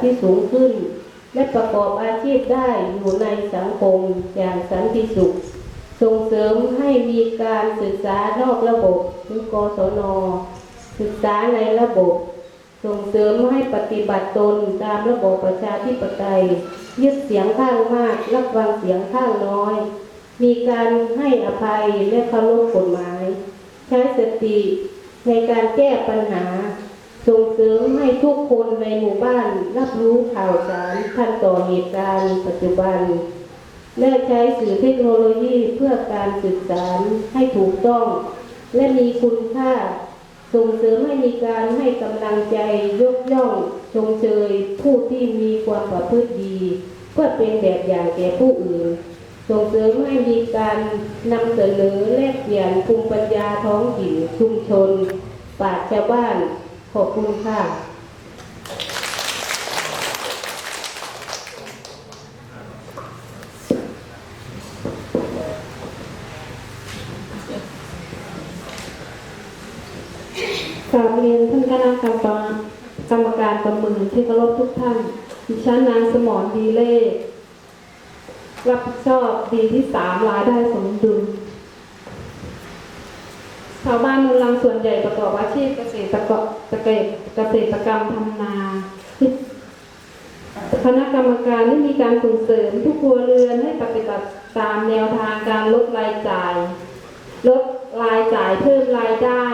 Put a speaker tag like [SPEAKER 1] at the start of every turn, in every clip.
[SPEAKER 1] ที่สูงขึ้น และประกอบอาชีพได้อยู่ในสังคมอย่างสันติสุข ส่งเสริมให้มีการศึกษานอกระบบหรือกศน ศึกษาในระบบ ส่งเสริมให้ปฏิบัติตนตามระบบประชาธิปไตย ยึดเสียงข้างมากรับฟังเสียงข้างน้อย มีการให้อภัยและเคารพกฎหมาย ใช้สติในการแก้ปัญหา ส่งเสริมให้ทุกคนในหมู่บ้านรับรู้ข่าวสารทันต่อเหตุการณ์ปัจจุบัน และใช้สื่อเทคโนโลยีเพื่อการสื่อสารให้ถูกต้อง และมีคุณค่า ส่งเสริมให้มีการให้กำลังใจยกย่องชมเชยผู้ที่มีความประพฤติดี เพื่อเป็นแบบอย่างแก่ผู้อื่น ส่งเสริมให้มีการนำเสนอแลกเปลี่ยนภูมิปัญญาท้องถิ่นชุมชนปราชาวบ้าน ขอบคุณค่ะ
[SPEAKER 2] กราบเรียนท่านคณะกรรมการกรรมการประเมินที่เคารพทุกท่าน ดิฉันนางสมรดีเล่รับผิดชอบดีที่สามรายได้สมดุลาวบ้านมูลังส่วนใหญ่ประกอบอาชีพเกษตรกรเกษตรเกษตรกรรมทำนาคณะกรรมการได้มีการส่งเสริมทุกครัวเรือนให้ปฏิบัติตามแนวทางการลดรายจ่าย ลดรายจ่ายเพิ่มรายได้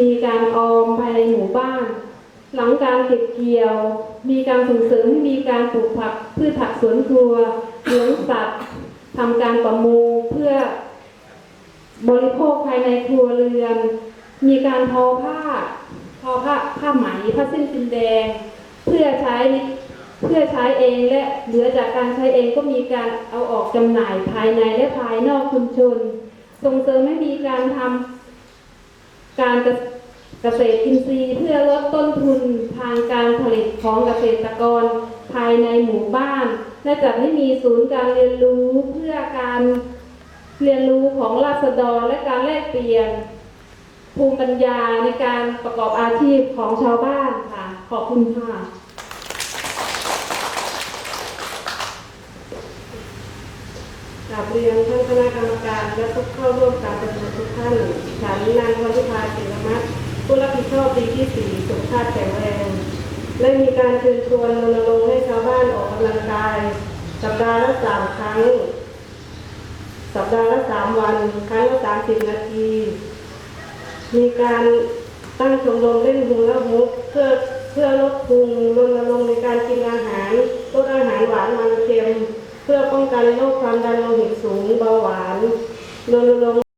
[SPEAKER 2] มีการออมภายในหมู่บ้าน หลังการเก็บเกี่ยว มีการส่งเสริมให้มีการปลูกผักพืชผักสวนครัวเลี้ยงสัตว์ทำการประมงเพื่อ บริโภคภายในครัวเรือน มีการทอผ้าทอผ้าผ้าไหมผ้าสิ้นฟินแดง เพื่อใช้เพื่อใช้เองและเหลือจากการใช้เองก็มีการเอาออกจำหน่ายภายในและภายนอกชุมชน ส่งเสริมให้มีการทำการเกษตรอินทรีย์เพื่อลดต้นทุนทางการผลิตของเกษตรกรภายในหมู่บ้าน และจัดให้มีศูนย์การเรียนรู้เพื่อการ เรียนรู้ของราษฎรและการแลกเปลี่ยน ภูมิปัญญาในการประกอบอาชีพของชาวบ้านค่ะ ขอบคุณค่ะ
[SPEAKER 1] กราบเรียนท่านคณะกรรมการและทุกเข้าร่วมการประชุมทุกท่านฉันนางวันทิพาศิลมัตผู้รับผิดชอบปีที่สี่สุขภาพแข็งแรงและมีการเชิญชวนรณรงค์ให้ชาวบ้านออกกำลังกาย สัปดาห์ละสามครั้ง สัปดาห์ละสามวัน ครั้งละสามสิบนาที มีการตั้งชมรมเล่นฮูละฮุกเพื่อเพื่อลดพุงรณรงค์ในการกินอาหารลดอาหารหวานมันเค็ม เพื่อป้องกันโรคความดันโลหิตสูงเบาหวานรณรงค์